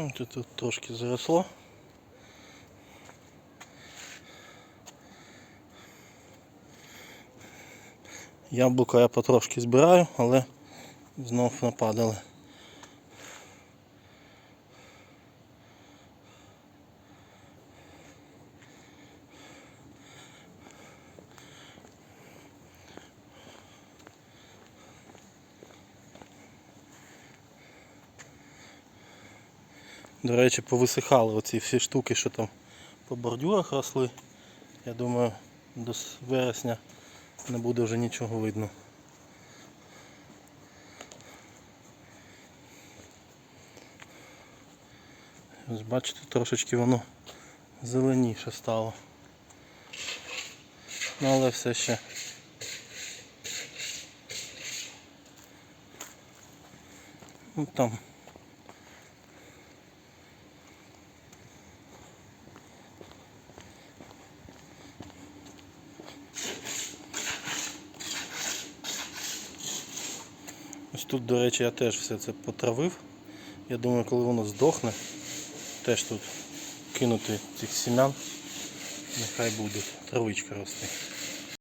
Ну, Тут, тут трошки заросло. Яблука я потрошки збираю, але знов нападали. До речі, повисихали оці всі штуки, що там по бордюрах росли. Я думаю, до вересня не буде вже нічого видно. Ось бачите, трошечки воно зеленіше стало. Ну але все ще. Ну там Ось тут, до речі, я теж все це потравив. Я думаю, коли воно здохне, теж тут кинути цих сім'ян, нехай буде травичка рости.